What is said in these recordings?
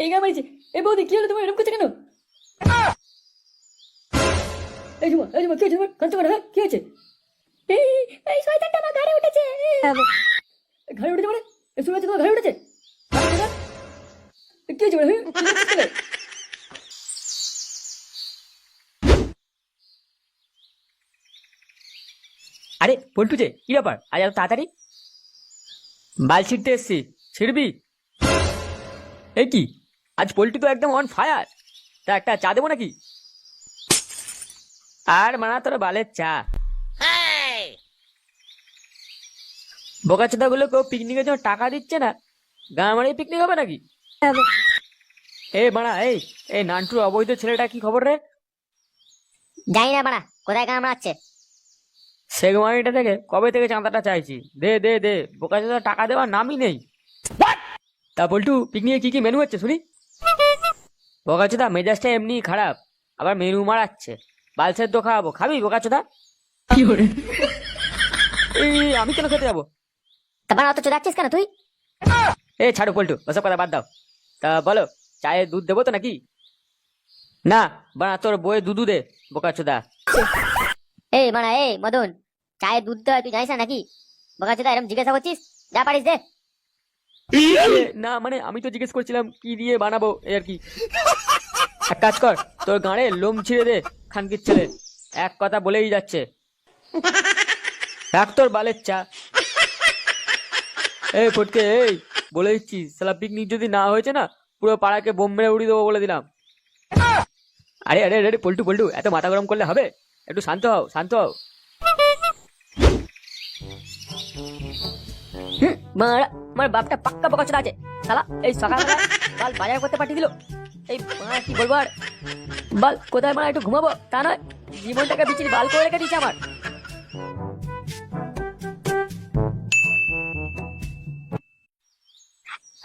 এই, গা মারিছে। এই বৌদি কি হলো তোমার? এরকম করছে কেন? এই জুমা এই জুমা কি হয়েছে? কাঁদছো হ্যাঁ কি হয়েছে? এই, এই, এই শয়তানটা আমার ঘাড়ে উঠেছে। মানে? তোমার ঘাড়ে উঠেছে? কি হয়েছে মানে হ্যাঁ? আরে পল্টুছে কি ব্যাপার? আজ এত তাড়াতাড়ি? বাল ছিটতে এসছি ছিড়বি? এই কি? আজ পোলট্রি তো একদম অন ফায়ার তা একটা চা দেবো নাকি? আর মানা তোর বালের চা। বোকা চোদা গুলো কেউ পিকনিকের জন্য টাকা দিচ্ছে না? গা পিকনিক হবে নাকি? এ মানা এই এই নান্টুর অবৈধ ছেলেটা কি খবর রে? জানি না বাড়া কোথায় কাম আছে সেগমানিটা থেকে কবে থেকে চাঁদাটা চাইছি? দে দে দে। বোকা টাকা দেওয়ার নামই নেই। তা বল্টু পিকনিকে কি কি মেনু হচ্ছে শুনি? বোকাচোদা মেজাজটা এমনি খারাপ। আবার মেনু মারাচ্ছে। বাল তো খাওয়াবো। খাবি বোকাচোদা কি করে? এই আমি কেন খেতে যাব? তা বাড়া অত চোদাচ্ছিস কেন তুই? এ ছাড়ো পল্টু ওসব কথা বাদ দাও। তা বলো চায়ে দুধ দেবো তো নাকি? না বানা তোর বইয়ে দুধু দে বোকাচোদা এই বাড়া এই মদন। চায়ে দুধ দেওয়া, তুই জানিস নাকি? বোকা চোদা এরকম জিজ্ঞাসা করছিস? যা পারিস দে। না মানে আমি তো জিজ্ঞেস করছিলাম, কি দিয়ে বানাবো আর কি। এক কাজ কর, তোর গাঁড়ে লোম ছিঁড়ে দে, খানকির ছেলে। এক কথা বলেই যাচ্ছে। রাখ তোর বালের চা। এই ফটকে, এই, বলে দিচ্ছি সালা পিকনিক যদি না হয়েছে না, পুরো পাড়াকে বোম মেরে উড়িয়ে দেবো বলে দিলাম। আরে আরে আরে, পল্টু পল্টু, এত মাথা গরম করলে হবে? একটু শান্ত হও শান্ত হও। মারা আমার বাপটা পাক্কা বোকা আছে। শালা, এই বাজার করতে পাঠিয়ে দিল। এই কি বলব আর? কোথায় মারা একটু ঘুমাবো? তা নয়, জীবনটাকে বিচির বাল করে রেখে দিয়েছে আমার।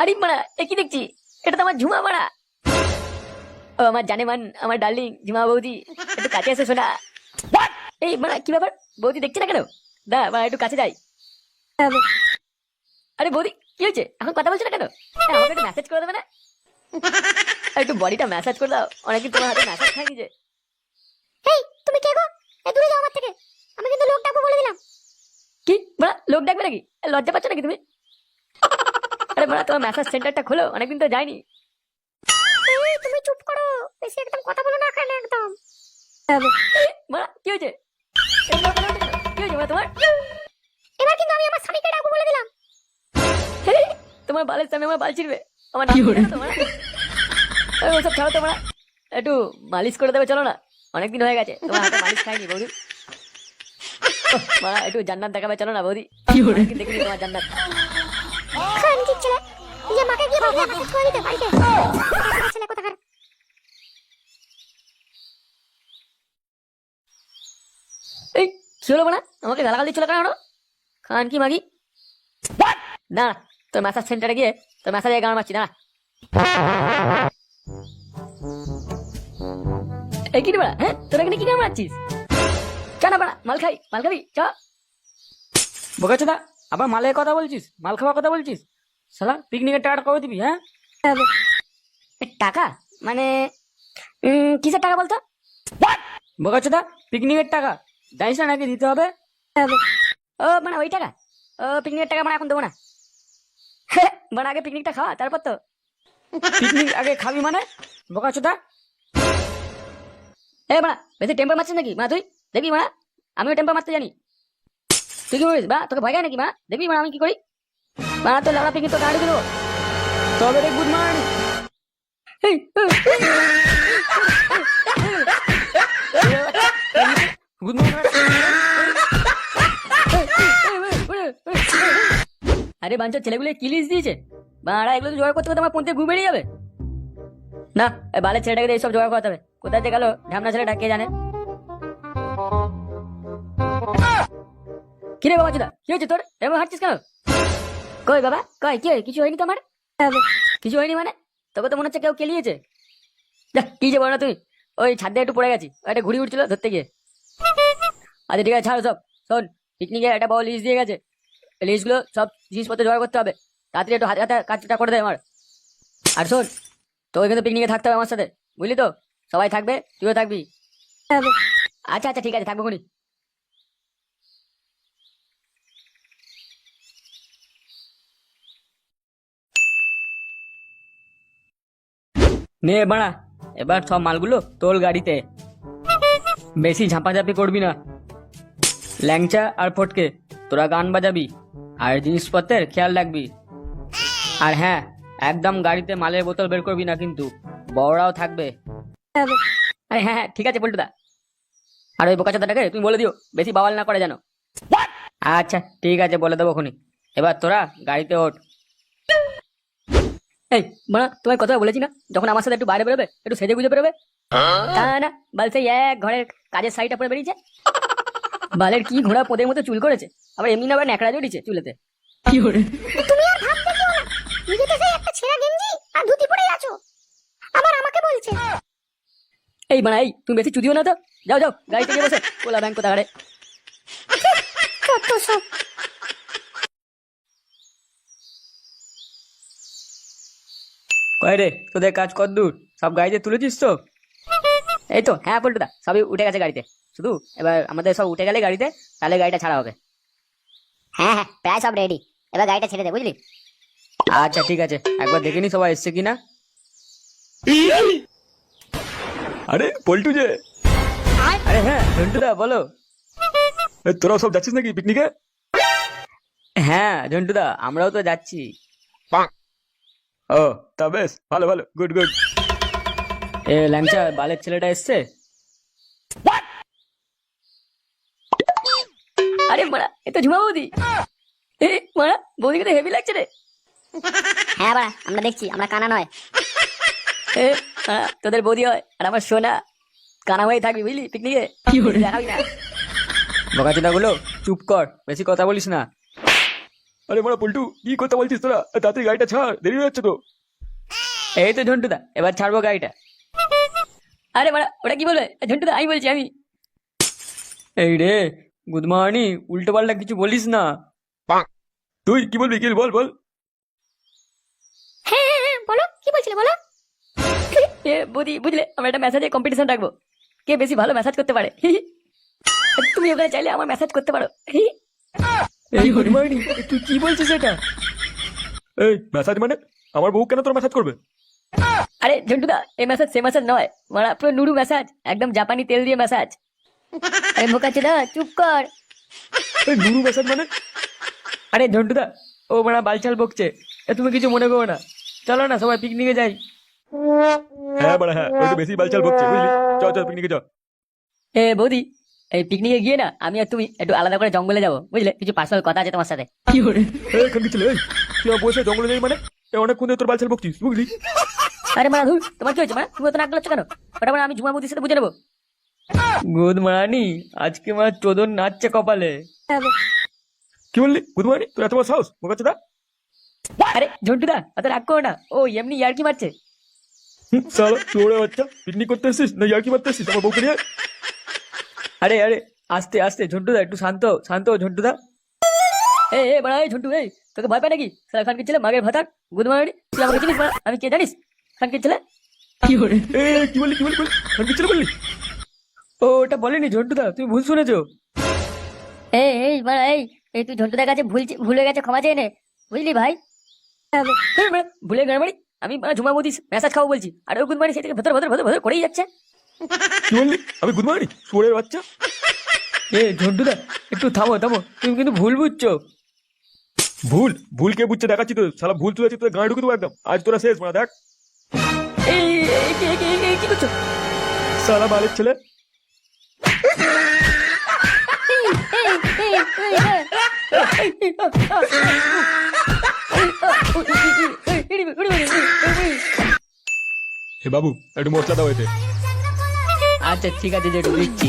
আরে মারা, এ কি দেখছি? এটা তো আমার ঝুমা মারা। ও, আমার জানে মান, আমার ডার্লিং, ঝুমা বৌদি, একটু কাছে এসে শোনা এই মারা, কি ব্যাপার? বৌদি দেখছি না কেন? দা মারা, একটু কাছে যাই। আরে বৌদি কি হয়েছে? এখন কথা বলছো না কেন? হ্যাঁ, আমাকে একটু মেসেজ করে দেবে না? একটু বডিটা ম্যাসাজ করে দাও অনেকদিন তোমার হাতে ম্যাসাজ খাইনি যে। এই তুমি কে গো? এ দূরে যাও আমার থেকে। আমি কিন্তু লোক ডাকবো বলে দিলাম। কি? বড়া লোক ডাকবে নাকি? লজ্জা পাচ্ছ নাকি তুমি? আরে বড়া তোমার ম্যাসাজ সেন্টারটা খোলো অনেকদিন তো যাইনি তুমি চুপ করো। বেশি একদম কথা বলো না একদম। বড়া কি হয়েছে? কি হয়েছে তোমার? তোমার বালের সামনে আমার বাল ছিড়বে। আমার নাম তোমার? ওসব ছাড়ো তোমরা। একটু মালিশ করে দেবে চলো না। অনেকদিন হয়ে গেছে তোমার হাতে মালিশ খাইনি বৌদি। মা একটু জান্নাত দেখাবে চলো না বৌদি। দেখিনি তোমার জান্নাত। যে মাকে গিয়ে দিতে বাড়িতে। ছেলে কোথাকার? এই কি হলো না আমাকে গালাগাল দিচ্ছিল কেন? খান কি মাগি? না তোর ম্যাসাজ সেন্টারে গিয়ে তোর ম্যাসাজে গান মারছি না এই কি বাড়া হ্যাঁ? তোরা এখানে কি গান মারছিস? চ না বাড়া, মাল খাই, মাল খাবি, চ। বোকাচোদা আবার মালের কথা বলছিস, মাল খাওয়ার কথা বলছিস? শালা পিকনিকের টাকাটা কবে দিবি হ্যাঁ? টাকা? মানে কিসের টাকা বলতো? বোকাচোদা পিকনিকের টাকা। জানিস নাকি দিতে হবে? ও মানে ওই টাকা? ও পিকনিকের টাকা মানে এখন দেবো না। মানে আগে পিকনিকটা খাওয়া তারপর তো পিকনিক আগে খাবি মানে বোকাচোদা এ মারা বেশি টেম্পার মারছিস নাকি মা তুই দেখবি মারা আমিও টেম্পার মারতে জানি তুই কি বলিস বা তোকে ভয় খায় নাকি মা দেখবি মা আমি কি করি মা তো লাগা পিকনিক তো গাড়ি দিল তবে রে গুড মর্নিং গুড মর্নিং আরে বাঞ্চার ছেলেগুলো কি লিস্ট দিয়েছে? বাড়া এগুলো তো জোগাড় করতে করতে আমার পন্থে ঘুম যাবে। না বালের ছেলেটাকে দিয়ে সব জোগাড় করতে হবে। কোথায় যে গেল ঢামনা ছেলেটা কে জানে? কিরে বাবা কি হয়েছে তোর? হাঁটছিস কেন? কই বাবা কই কি কিছু হয়নি তোমার? কিছু হয়নি মানে? তোকে তো মনে হচ্ছে কেউ কেলিয়েছে। যা, কি যে বলো না তুই ওই ছাদ একটু পড়ে গেছি একটা ঘুড়ি উঠছিল ধরতে গিয়ে। আচ্ছা ঠিক আছে ছাড়ো সব। শোন পিকনিকে একটা বড় লিস্ট দিয়ে গেছে। লিস্টগুলো সব জিনিসপত্র জোগাড় করতে হবে। তাড়াতাড়ি একটু হাতে হাতে কাজটা করে দেয় আমার। আর শোন তো কিন্তু পিকনিকে থাকতে হবে আমার সাথে বুঝলি তো? সবাই থাকবে তুইও থাকবি। আচ্ছা আচ্ছা ঠিক আছে থাকব খুনি নে বাড়া এবার সব মালগুলো তোল গাড়িতে। বেশি ঝাঁপাঝাপি করবি না। ল্যাংচা আর ফটকে। তোরা গান বাজাবি আর জিনিসপত্রের খেয়াল রাখবি। আর হ্যাঁ একদম গাড়িতে মালের বোতল বের করবি না কিন্তু বড়রাও থাকবে। আরে হ্যাঁ হ্যাঁ ঠিক আছে পল্টুদা। আর ওই বোকাচাদাটাকে তুমি বলে দিও বেশি বাওয়াল না করে জানো আচ্ছা ঠিক আছে বলে দেবো খুনি। এবার তোরা গাড়িতে ওঠ। এই মানে তোমায় কথা বলেছি না? যখন আমার সাথে একটু বাইরে বেরোবে একটু সেজে গুজে বেরোবে? তা না বাল সেই এক ঘরের কাজের সাইডটা পরে বেরিয়েছে। বালের কি ঘোড়া পোদের মতো চুল করেছে? আবার এমনি না আবার ন্যাকড়া জড়িয়েছে চুলেতে। নিজে তো সেই একটা ছেঁড়া গেঞ্জি আর ধুতি পরে আছো। আবার আমাকে বলছে। এই মানে এই তুমি বেশি চুদিও না তো। যাও যাও গাড়িতে গিয়ে বসে। ওলা ব্যাংক কোথাকারে। কত সব। কয় রে তোদের কাজ কত দূর? সব গাড়িতে তুলেছিস তো? এই তো হ্যাঁ পল্টুদা সবই উঠে গেছে গাড়িতে। শুধু এবার আমাদের সব উঠে গেলে গাড়িতে তাহলে গাড়িটা ছাড়া হবে। হ্যাঁ হ্যাঁ প্রায় সব রেডি এবার গাড়িটা ছেড়ে দে বুঝলি? আচ্ছা ঠিক আছে। একবার দেখে নি সবাই এসছে কিনা। আরে পল্টু যে। আরে হ্যাঁ ঝন্টুদা বলো। এ, তোরাও সব যাচ্ছিস নাকি পিকনিকে হ্যাঁ ঝন্টুদা আমরাও তো যাচ্ছি। ও তা বেশ ভালো ভালো গুড গুড এ ল্যাংচা বালের ছেলেটা এসছে আরে মারা এ তো ঝুমা বৌদি এ মারা বৌদিকে তো হেভি লাগছে রে। হ্যাঁ বাড়া আমরা দেখছি আমরা কানা নয়। এ মারা তোদের বৌদি হয় আর আমার সোনা। কানা হয়ে থাকবি বুঝলি পিকনিকে দেখাবি না। বকাচোদা গুলো চুপ কর বেশি কথা বলিস না। আরে মারা পল্টু কি কথা বলছিস তোরা? তাড়াতাড়ি গাড়িটা ছাড় দেরি হয়ে যাচ্ছে তো। এই তো ঝন্টুদা এবার ছাড়বো গাড়িটা। আরে মারা ওটা কি বলবে ঝন্টুদা আমি বলছি আমি। এই রে গুড মর্নিং উল্টো পাল্টা কিছু বলিস না। তুই কি বলবি কি বল বল। হ্যাঁ হ্যাঁ হ্যাঁ বলো কি বলছিলে বলো। এ বৌদি বুঝলে আমরা একটা মেসাজে কম্পিটিশন রাখব। কে বেশি ভালো মেসাজ করতে পারে? তুমি ওখানে চাইলে আমার মেসাজ করতে পারো। এই গুড মর্নিং তুই কি বলছিস এটা? এই ম্যাসাজ মানে? আমার বউ কেন তোর ম্যাসাজ করবে? আরে ঝন্টুদা এই মেসাজ সে মেসাজ নয়। মারা পুরো নুডু মেসাজ একদম জাপানি তেল দিয়ে মেসাজ আরে চুপ কর। এই নুরু ম্যাসাজ মানে? আরে ঝন্টুদা ও মারা বালছাল বকছে। এ তুমি কিছু মনে করো না। চলো না সবাই পিকনিকে যাই। হ্যাঁ বাড়া হ্যাঁ ওই বেশি বালচাল বকছে বুঝলি? চল চল পিকনিকে চল এ বৌদি এই পিকনিকে গিয়ে না আমি আর তুমি একটু আলাদা করে জঙ্গলে যাব বুঝলে? কিছু পার্সোনাল কথা আছে তোমার সাথে। এই এখান কি ছিল? এই তুই বসে জঙ্গলে যাই মানে? এ, অনেকক্ষণ ধরে তোর বালচাল বকছিস বুঝলি? আরে মারা ধুর তোমার কি হয়েছে মানে তুমি তো নাক গলাচ্ছ কেন? ওটা মানে আমি ঝুমা বৌদির সাথে বুঝে নেব। Good morning. আজকে আমার চোদন নাচছে কপালে। কি বললি? Good morning? তোর এত বড় সাহস? আরে ঝন্টুদা অত রাগ করো না। ও এমনি ইয়ার্কি মারছে। সালা তোরে বাচ্চা। পিকনিক করতে এসেছিস? না ইয়ার্কি মারতে এসেছিস? আমার বউকে নিয়ে? আরে আরে আস্তে আস্তে ঝন্টুদা একটু শান্ত শান্ত ঝন্টুদা। এ এ মারা এই ঝন্টু এই তোকে ভয় পায় নাকি? সারা খানকে ছেলে মাগের ভাতার। Good morning. তুই আমাকে চিনিস আমি কে জানিস? খানকে ছেলে? এ কি বললি কি বললি বল আমি কিছু বললি? ও ওটা বলেনি ঝন্টুদা তুমি ভুল শুনেছো। এই এই মারা এই এই তুই ঝন্টুদার কাছে ভুল ভুলে গেছে ক্ষমা চেয়ে নে। বুঝলি ভাই? এই মারা, ভুলে গেল মারি আমি মারা ঝুমা বৌদি মেসাজ খাব বলছি। আর ও গুড মর্নিং থেকে ভেতর ভেতর ভেতর ভেতর করেই যাচ্ছে। কি বললি? আমি গুড মর্নিং বাচ্চা? এ ঝন্টুদা একটু থামো থামো তুমি কিন্তু ভুল বুঝছ। ভুল? ভুল কে বুঝছে? দেখাচ্ছি তো সালা ভুল তুলেছি তোর গাঁড়ি ঢুকে দেবো একদম। আজ তোরা শেষ মানে দেখ। এই এই, কি কি- কি- কি- কি করছ? সালা বালের ছেলে। হে বাবু একটু মশলা দাও এতে। আচ্ছা ঠিক আছে, যেটু দিচ্ছি।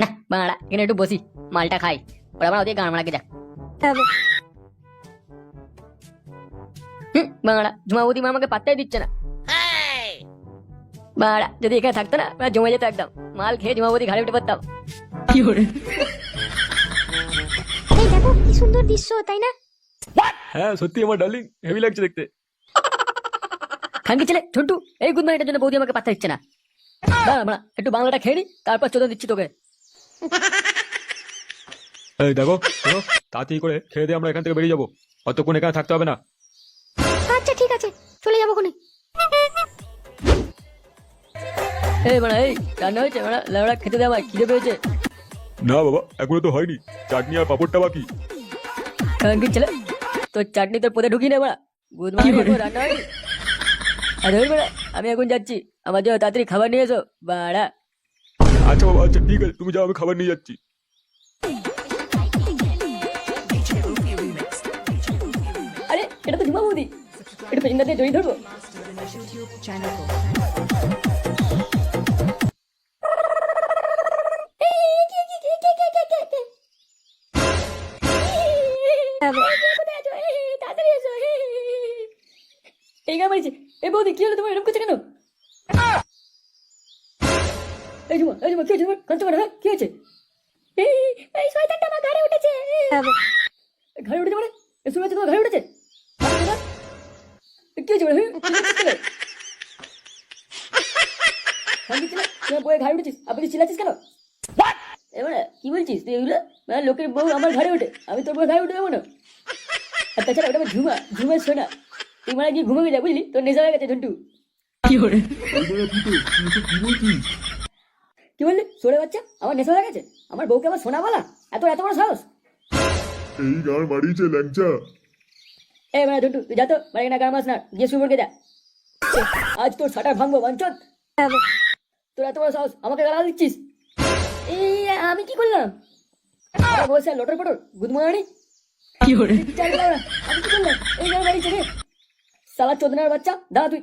না বাংলা এখানে একটু বসি, মালটা খাই। ওরা আমার ওদিকে গান মারাকে হুম বাংলা ঝুমা মা আমাকে পাত্তাই দিচ্ছে না বাড়া যদি এখানে থাকতো না আমরা জমে যেত একদম মাল খেয়ে জমাবতী ঘাড়ে উঠে পড়তাম এই দেখো কি সুন্দর দৃশ্য তাই না হ্যাঁ সত্যি আমার ডার্লিং হেভি লাগছে দেখতে খানকি ছেলে ঝন্টু এই গুড নাইটের জন্য বৌদি আমাকে পাত্তা দিচ্ছে না দাঁড়া বাড়া একটু বাংলাটা খেয়ে নি তারপর চোদন দিচ্ছি তোকে এই দেখো দেখো তাড়াতাড়ি করে খেয়ে দিয়ে আমরা এখান থেকে বেরিয়ে যাব। অতক্ষণ এখানে থাকতে হবে না। আচ্ছা ঠিক আছে। চলে যাব কোনে এই বাড়া এই রান্না হয়েছে বাড়া? লেবড়া খেতে দেওয়া খিদে পেয়েছে। না বাবা এখনও তো হয়নি। চাটনি আর পাপড়টা বাকি। খানকি ছেলে? তোর চাটনি তোর পথে ঢুকি না বাড়া? গুড মর্নিং রান্না হয়নি? আরে ওই বাড়া আমি এখন যাচ্ছি। আমার জন্য তাড়াতাড়ি খাবার নিয়ে এসো বাড়া। আচ্ছা বাবা আচ্ছা ঠিক আছে তুমি যাও আমি খাবার নিয়ে যাচ্ছি। এটা তো ঝুমা বৌদি এটা পেছনটা দিয়ে জড়িয়ে ধরবো। এই গা মারিছে এই বৌদি, কি হলো তোমার? এরকম করছে কেন? এই ঝুমা এই ঝুমা কি হয়েছে তোমার? কাঁদছো কেন? হ্যাঁ? কি হয়েছে? এই শয়তানটা আমার ঘাড়ে উঠেছে। ঘাড়ে উঠেছে মানে? এ শুনে তোমার ঘাড়ে উঠেছে? কি? কি কি বলছিস তুই মানে লোকের বউ আমার ওঠে আমি তোর বউ ঘাড়ে উঠে যাব না তাছাড়া ঝুমা তুই মানে গিয়ে ঘুমাবি বুঝলি তোর নেশা হয়ে গেছে ঝন্টু কি বললি সরে বাচ্চা আমার নেশা হয়ে গেছে আমার বউকে আমার সোনা বলা এত এত বড় সাহস এই গান ল্যাংচা এ মানে তুই যা তো মানে না গান মাস না গিয়ে সুবরকে যা। আজ তোর ভাঙবো তোর বড় সাহস আমাকে গালা দিচ্ছিস? এই আমি কি করলাম? বসে লটর পটর গুদমানি? কি করে? আমি কি করলাম? এই বাড়ি থেকে সালা চোদনার বাচ্চা দাঁড়া তুই।